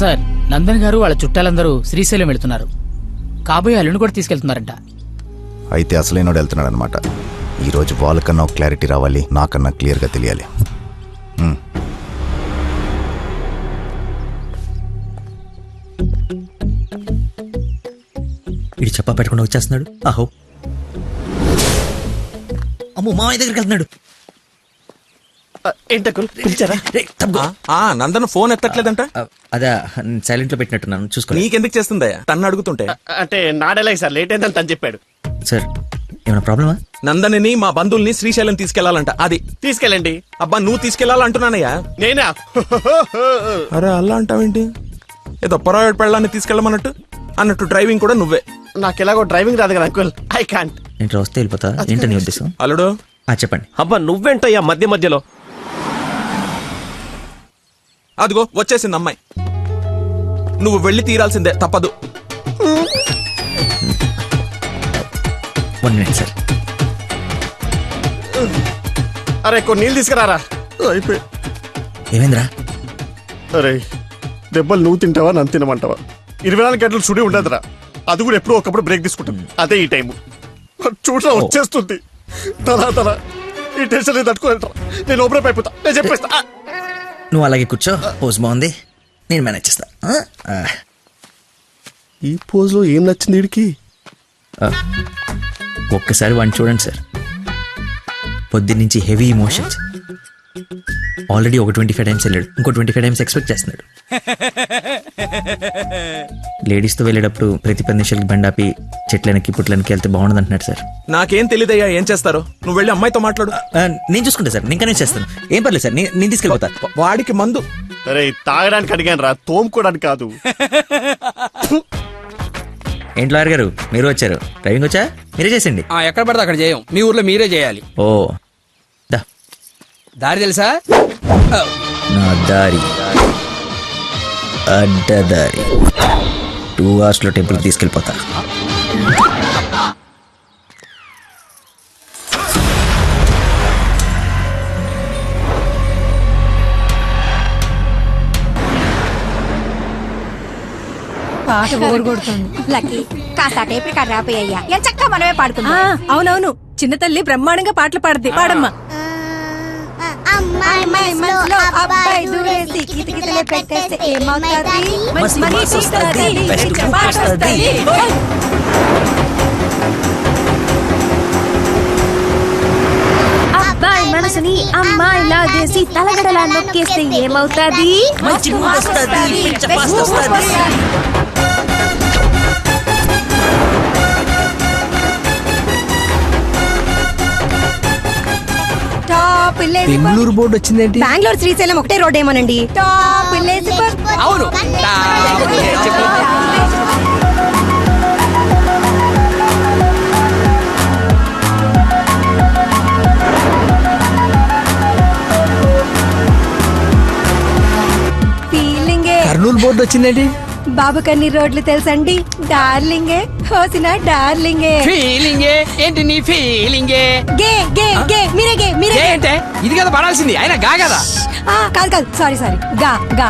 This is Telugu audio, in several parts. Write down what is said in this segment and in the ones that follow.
సార్ నందన్ గారు వాళ్ళ చుట్టాలందరూ శ్రీశైలం వెళ్తున్నారు. కాబోయే అల్లుని కూడా తీసుకెళ్తున్నారంట. అయితే అసలైనోడు వెళ్తున్నాడు అనమాట ఈరోజు వాళ్ళకన్నా ఒక క్లారిటీ రావాలి నాకన్నా క్లియర్గా తెలియాలి. హ్మ్. ఇడి చెప్పా పెట్టకుండా వచ్చేస్తున్నాడు. ఆహో అమ్మో మామయ్య దగ్గరికి వెళ్తున్నాడు. ఏంటకుల్ పిలిచారా? నందన్ ఫోన్ ఎత్తట్లేదంట? అదే సైలెంట్లో పెట్టినట్టున్నాను చూసుకోండి నీకెందుకు చేస్తుందయ్యా తన్ను అడుగుతుంటే. అంటే నాడేలాగ సార్ లేట్ అయిందని తను చెప్పాడు. సార్ ఏమైనా ప్రాబ్లమా? నందనిని మా బంధువుల్ని శ్రీశైలం తీసుకెళ్ళాలంట అది. తీసుకెళ్ళండి. అబ్బా నువ్వు తీసుకెళ్ళాలంటున్నానయ్యా? నేనా? అరే అలా అంటావేంటి? ఏదో పొరపాటు పెళ్ళాన్ని తీసుకెళ్ళమన్నట్టు? అన్నట్టు డ్రైవింగ్ కూడా నువ్వే. నాకు ఎలాగో డ్రైవింగ్ రాదు కదా అంకుల్ ఐ కాంట్. ఏంటి వస్తే వెళ్ళిపోతా? ఏంటి నీ ఉద్దేశం? అల్లుడు? ఆ, చెప్పండి. అబ్బా నువ్వేంటయ్యా మధ్య మధ్యలో? అదిగో వచ్చేసింది అమ్మాయి. నువ్వు వెళ్ళి తీరాల్సిందే తప్పదు. వన్ మినిట్ సార్ అరే కొన్ని నీళ్ళు తీసుకురారా? అయిపోయి. ఏమైందిరా? అరే దెబ్బలు నువ్వు తింటావా నన్ను తినమంటావా? ఇరవై నాలుగు గంటలు చుడి ఉండదురా. అది కూడా ఎప్పుడో ఒకప్పుడు బ్రేక్ తీసుకుంటాం అదే ఈ టైము. చూడరా వచ్చేస్తుంది. తలా తలా. ఈ టెన్షన్ నేను తట్టుకోలేటరా నేను ఓపెన్ అయిపోతా నేను చెప్పేస్తా! నువ్వు అలాగే కూర్చో పోజ్ బాగుంది. నేను మేనేజ్ చేస్తా. ఆ? ఆ, ఈ పోజ్లో ఏం నచ్చింది వీడికి. ఒక్కసారి వాడిని చూడండి సార్. పొద్దున్నుంచి హెవీ ఇమోషన్స్ ఆల్రెడీ ఒక ట్వంటీ ఫైవ్ టైమ్స్ వెళ్ళాడు. ఇంకో ట్వంటీ ఫైవ్ టైమ్స్ ఎక్స్పెక్ట్ చేస్తున్నాడు లేడీస్తో వెళ్ళేటప్పుడు ప్రతి పది నిమిషాలకి బండాపి చెట్లనికి పుట్లనికి వెళ్తే బాగుండదు అంటున్నాడు సార్. నాకేం తెలియదయ్యా ఏం చేస్తారో? నువ్వు వెళ్ళి అమ్మాయితో మాట్లాడు. నేను చూసుకుంటా సార్. నేను చేస్తాను. ఏం పర్లేదు సార్. నేను నేను తీసుకెళ్ళిపోతా. వాడికి మందు. అరే తాగడానికి అడిగాను రా తోముకోవడానికి కాదు. ఏంటి లాయర్ గారు? మీరు వచ్చారు. డ్రైవింగ్ వచ్చా? మీరే చేసండి ఆ, ఎక్కడ పడితే అక్కడ చేయం. మీ ఊర్లో మీరే చేయాలి. ఓ. దా. దారి తెలుసా? ఆ, నా దారి. అడ్డదారి. టూ అవర్స్లో టెంపుల్కి తీసుకెళ్ళిపోతా. పాట బోర్ కొడుతుంది. లక్కీ కాస్త టేప్ రికార్డ్ రాపోయ్యా ఎంత చక్కగా మనమే పాడుకుందాం. అవునవును. చిన్న తల్లి బ్రహ్మాండంగా పాటలు పాడద్ది. పాడమ్మా. పెట్టేస్తే ఏమవుతుంది? అబ్బాయి మనసుని అమ్మాయి లాగేసి తలగడలా నొక్కేస్తే ఏమవుతుంది బెంగళూరు బోర్డు వచ్చిందేంటి బెంగళూరు శ్రీశైలం ఒకటే రోడ్ ఏమోనండి అవును కర్నూలు బోర్డు వచ్చిందేంటి? బాబు కన్ని రోడ్లు తెలుసండి? డార్లింగే. హోసిన డార్లింగే. ఫీలింగే. ఏంటి నీ ఫీలింగే? గే గే గే మీరే గే మీరే. ఏంటే ఇది కదా పడాల్సింది. ఆయన గా కదా? ఆ, కాదు కాదు. సారీ సారీ గా గా.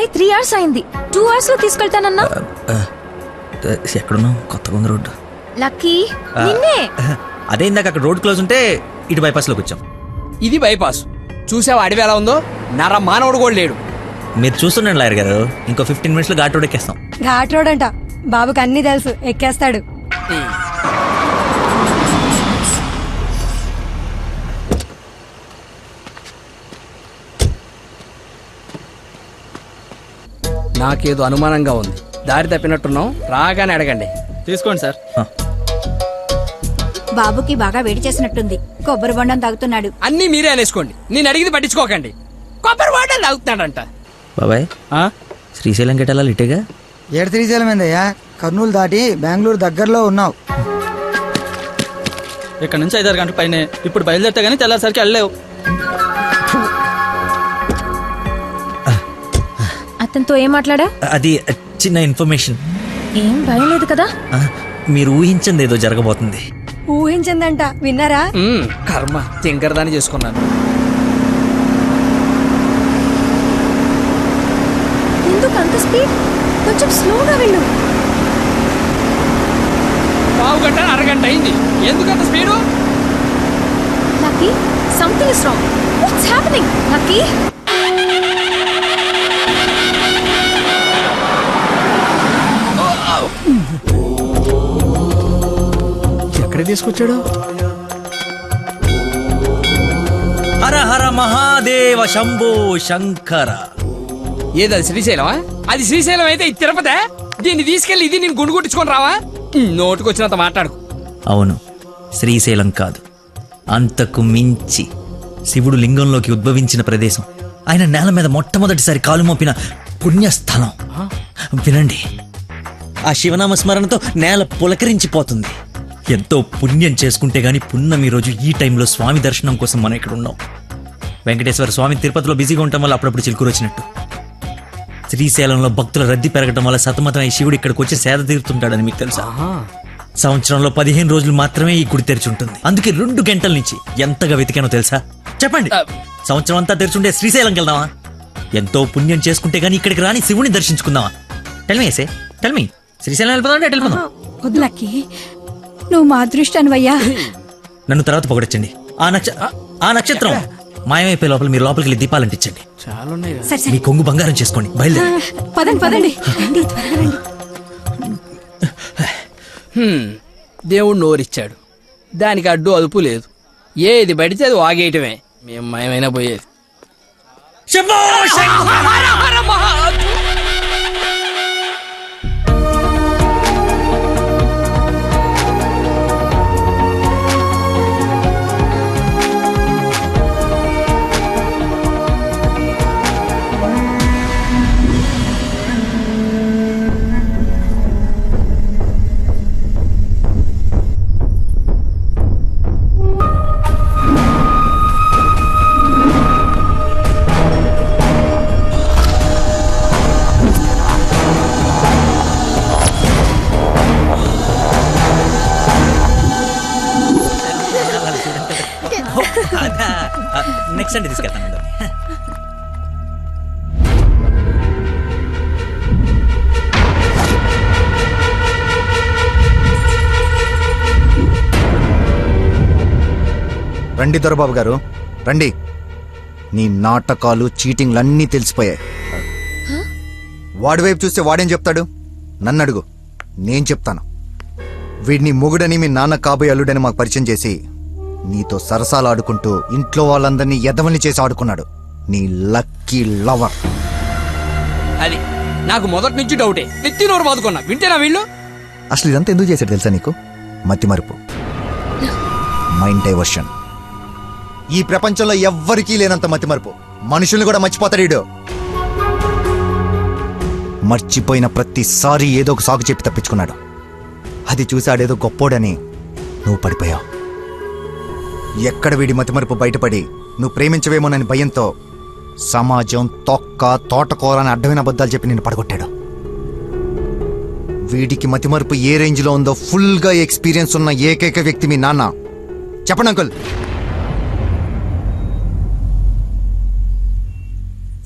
అయి త్రీ అవర్స్ అయింది. టూ అవర్స్లో తీసుకెళ్తానన్నా? ఎక్కడున్నావు? కొత్తగా ఉంది రోడ్డు. లక్కీ నిన్నే? అదే ఇందాక అక్కడ రోడ్ క్లోజ్ ఉంటే ఇటు బైపాస్లోకి వచ్చాం. ఇది బైపాస్. చూసావా అడవి ఎలా ఉందో? నర మానవుడు కూడా లేడు. మీరు చూస్తుండండి లాయర్ గారు. ఇంకో ఫిఫ్టీన్ మినిట్స్లో ఘాట్ రోడ్ ఎక్కేస్తాం. ఘాట్ రోడ్ అంట. బాబుకి అన్ని తెలుసు. ఎక్కేస్తాడు. నాకేదో అనుమానంగా ఉంది. దారి తప్పినట్టున్నాం రాగానే అడగండి. తీసుకోండి సార్. బాబుకి బాగా వేడి చేసినట్టుంది. కొబ్బరి బొండం తాగుతున్నాడు. అన్నీ మీరే అనేసుకోండి. నేను అడిగింది పట్టించుకోకండి. కొబ్బరి వాటర్ తాగుతున్నాడంట. బాబాయ్ ఆ? శ్రీశైలం గెటాల ఇటేగా ఏడు శ్రీశైలం ఏందయ్యా? కర్నూలు దాటి బెంగళూరు దగ్గరలో ఉన్నావు. ఇక్కడ నుంచి ఐదారు గంటల పైన. ఇప్పుడు బయలుదేరితే గానీ తెల్లారిసరికి వెళ్ళలేవు. అతనితో ఏం మాట్లాడా? అది చిన్న ఇన్ఫర్మేషన్. ఏం భయం లేదు కదా? మీరు ఊహించింది ఏదో జరగబోతుంది. ఊహించిందంట విన్నారా? కర్మ తింకరదాన్ని చేసుకున్నాను. ఎందుకు అంత స్పీడ్? కొంచెం స్లోగా వెళ్ళు. పావు గంట అరగంట అయింది. ఎందుకు అంత speed? Lucky something is wrong what's happening lucky? ఎక్కడ తీసుకొచ్చాడు? హర హర మహాదేవ శంభో శంకర. ఏది అది శ్రీశైలమా? అది శ్రీశైలం అయితే ఇది తిరుపతే? దీన్ని తీసుకెళ్ళి ఇది నేను గుండు కొట్టించుకొని రావా? నోటుకొచ్చినంత మాట్లాడుకు. అవును శ్రీశైలం కాదు. అంతకు మించి శివుడు లింగంలోకి ఉద్భవించిన ప్రదేశం. ఆయన నేల మీద మొట్టమొదటిసారి కాలు మోపిన పుణ్యస్థలం. వినండి ఆ శివనామ స్మరణతో నేల పులకరించిపోతుంది. ఎంతో పుణ్యం చేసుకుంటే గాని పున్నమి రోజు ఈ టైంలో స్వామి దర్శనం కోసం మనం ఇక్కడ ఉన్నాం. వెంకటేశ్వర స్వామి తిరుపతిలో బిజీగా ఉండటం వల్ల అప్పుడప్పుడు చిలుకూరు వచ్చినట్టు. శ్రీశైలంలో భక్తుల రద్దీ పెరగడం వల్ల సతమతం ఈ శివుడు ఇక్కడికి వచ్చి సేద తీరుతుంటాడని మీకు తెలుసా? సంవత్సరంలో పదిహేను రోజులు మాత్రమే ఈ గుడి తెరిచి ఉంటుంది. అందుకే రెండు గంటల నుంచి ఎంతగా వెతికానో తెలుసా? చెప్పండి. సంవత్సరం అంతా తెరిచుండే శ్రీశైలంకి వెళ్దామా? ఎంతో పుణ్యం చేసుకుంటే గానీ ఇక్కడికి రాని శివుని దర్శించుకుందామా? టెల్మీ ఏసే టెల్మీ శ్రీశైలం వెళ్ళిపోదాం అంటే వెళ్ళిపోదాం. వద్దులకి నువ్వు మా అదృష్టానివయ్యా. నన్ను తర్వాత పొగడొచ్చండి. ఆ నక్ష ఆ నక్షత్రం మాయమైపోయే లోపల మీరు లోపలికి వెళ్ళి దీపాలు అంటించండి చాలా ఉన్నాయి కదా. సరే మీ సరే కొంగు బంగారం చేసుకోండి. బయలుదేరి. పదండి పదండి. రండి త్వరగా రండి. హ్మ్. దేవుడు నోరిచ్చాడు. దానికి అడ్డు అదుపు లేదు. ఏది పడితే అది వాగేయటమే. మేము మయమైనా పోయేది. శంభో శంకర! రండి దొరబాబు గారు. రండి. నీ నాటకాలు చీటింగ్లు అన్నీ తెలిసిపోయాయి వాడి వైపు చూస్తే వాడేం చెప్తాడు? నన్ను అడుగు. నేను చెప్తాను. వీడిని మొగుడని మీ నాన్న కాబోయే అల్లుడని మాకు పరిచయం చేసి నీతో సరసాలు ఆడుకుంటూ ఇంట్లో వాళ్ళందరినీ ఎదవని చేసి ఆడుకున్నాడు. నీ లక్కీ లవర్. అది నాకు మొదటి నుంచి డౌటే. నెత్తి నోరు బాదుకున్నా. వింటేనా వీళ్ళు? అసలు ఇదంతా ఎందుకు చేశాడు తెలుసా నీకు? మతి మరుపు మైండ్ డైవర్షన్. ఈ ప్రపంచంలో ఎవ్వరికీ లేనంత మతిమరుపు. మనుషుల్ని కూడా మర్చిపోతాడు ఈడు మర్చిపోయిన ప్రతిసారి ఏదో ఒక సాగు చెప్పి తప్పించుకున్నాడు. అది చూశాడేదో గొప్పోడని. నువ్వు పడిపోయావు. ఎక్కడ వీడి మతిమరుపు బయటపడి నువ్వు ప్రేమించవేమోనని భయంతో సమాజం తొక్క తోటకూర అని అడ్డమైన అబద్ధాలు చెప్పి నిన్ను పడగొట్టాడు. వీడికి మతిమరుపు ఏ రేంజ్లో ఉందో ఫుల్గా ఎక్స్పీరియన్స్ ఉన్న ఏకైక వ్యక్తి మీ నాన్న. చెప్పండి అంకుల్.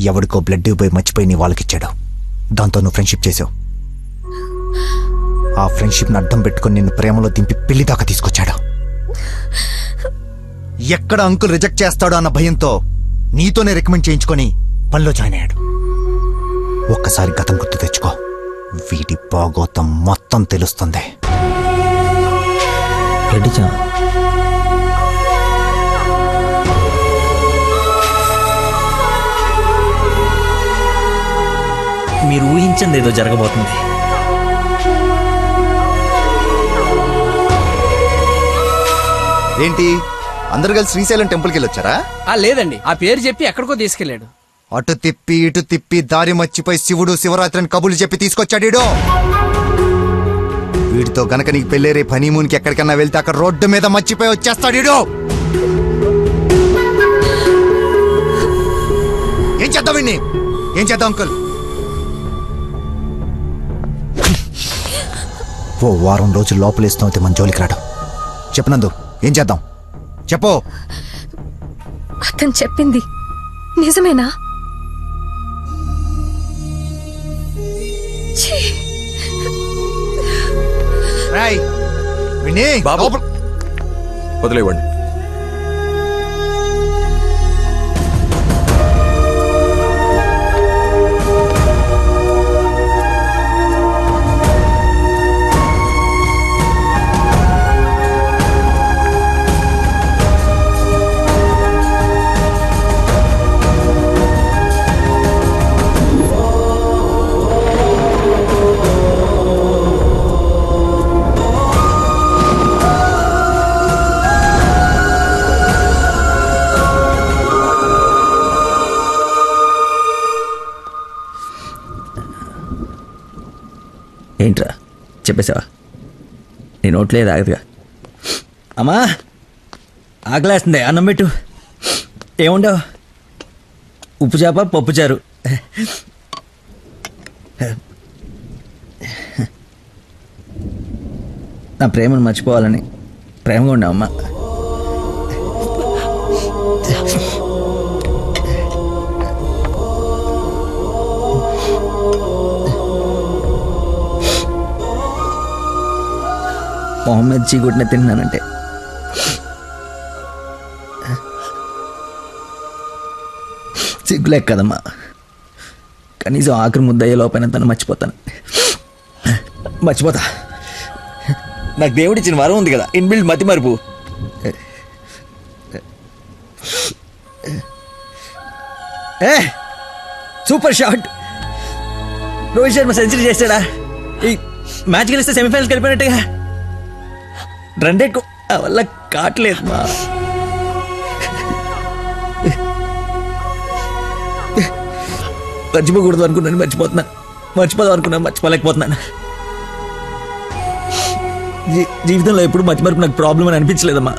ఎవడికో బ్లడ్ పోయి మర్చిపోయి నీ వాళ్ళకిచ్చాడు. దాంతో నువ్వు ఫ్రెండ్షిప్ చేసావు. ఆ ఫ్రెండ్షిప్ని అడ్డం పెట్టుకొని నిన్ను ప్రేమలో దింపి పెళ్ళి దాకా తీసుకొచ్చాడు. ఎక్కడ అంకుల్ రిజెక్ట్ చేస్తాడో అన్న భయంతో నీతోనే రికమెండ్ చేయించుకొని పనిలో జాయిన్ అయ్యాడు. ఒక్కసారి గతం గుర్తు తెచ్చుకో. వీడి బాగోతం మొత్తం తెలుస్తుంది. రెడ్డి మీరు ఊహించింది ఏదో జరగబోతుంది. ఏంటి? అందరు కలిసి శ్రీశైలం టెంపుల్కి వెళ్ళి వచ్చారా ఆ లేదండి. ఆ పేరు చెప్పి ఎక్కడికో తీసుకెళ్ళాడు. అటు తిప్పి ఇటు తిప్పి దారి మర్చిపోయి శివుడు శివరాత్రిని కబులు చెప్పి తీసుకొచ్చాడు. వీడితో గనక నీకు పెళ్ళే రేపు హనీమూన్కి ఎక్కడికన్నా వెళ్తే అక్కడ రోడ్డు మీద మర్చిపోయి వచ్చేస్తాడు. ఏం చేద్దాం ఏం చేద్దాం అంకుల్? ఓ వారం రోజులు లోపలేస్తాం అయితే మన జోలికి రాడు. చెప్పనందు ఏం చేద్దాం? చెప్పు. అతను చెప్పింది నిజమేనా! రాయ్ విని బాబు. వదిలేవండి చెప్పేసావా? నీ నోట్లే ఆగదుగా అమ్మా ఆకలేస్తుంది అన్నం పెట్టు. ఏముండవు? ఉప్పు చేప పప్పు చారు. నా ప్రేమను మర్చిపోవాలని ప్రేమగా ఉండే అమ్మా. మొహమ్మద్ చీకుట్టిన తిన్నానంటే. సిగ్గులేక కదమ్మా. కనీసం ఆఖరి ముద్దయ్యే లోపైన తను మర్చిపోతాను. మర్చిపోతా. నాకు దేవుడిచ్చిన వరం ఉంది కదా ఇన్బిల్డ్ మతి మరుపు. ఏ super shot. Rohit Sharma century చేశాడా ఈ మ్యాచ్ గెలిస్తే సెమీఫైనల్కి వెళ్ళిపోయినట్టుగా రెండే వల్ల కావట్లేదు మా. మర్చిపోకూడదు అనుకున్నాను మర్చిపోతున్నాను మర్చిపోదాం అనుకున్నాను మర్చిపోలేకపోతున్నాను. జీవితంలో ఎప్పుడు మర్చి మరపు నాకు ప్రాబ్లం అని అనిపించలేదమ్మా.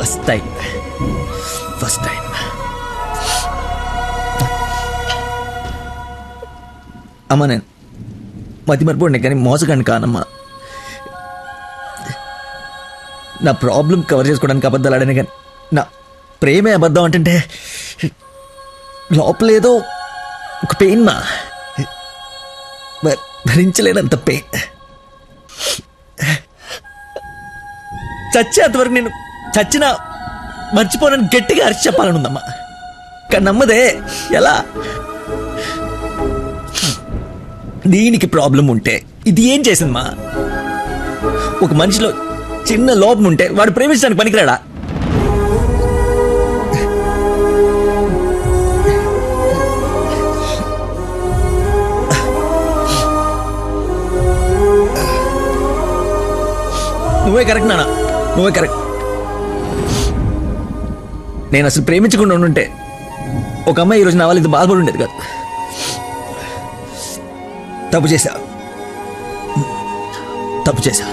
ఫస్ట్ టైం ఫస్ట్ టైం అమ్మా నేను మతి మరపు కానీ మోసగాన్ని కానమ్మా. నా ప్రాబ్లం కవర్ చేసుకోవడానికి అబద్ధాలు ఆడాను కానీ నా ప్రేమే అబద్ధం అంటే లోపలేదో ఒక పెయిన్ మా. భరించలేనంత పెయిన్ చచ్చేంతవరకు నేను చచ్చిన మర్చిపోనని గట్టిగా అరిచి చెప్పాలనుందమ్మా. కానీ నమ్మదే ఎలా? దీనికి ప్రాబ్లం ఉంటే ఇది ఏం చేసిందమ్మా? ఒక మనిషిలో చిన్న లోపం ఉంటే వాడు ప్రేమించడానికి పనికిరాడా? నువ్వే కరెక్ట్ నానా నువ్వే కరెక్ట్. నేను అసలు ప్రేమించకుండా ఉండుంటే ఒక అమ్మాయి ఈరోజు నా వాళ్ళు ఇది బాధపడి ఉండేది కాదు. తప్పు చేశా. తప్పు చేశా.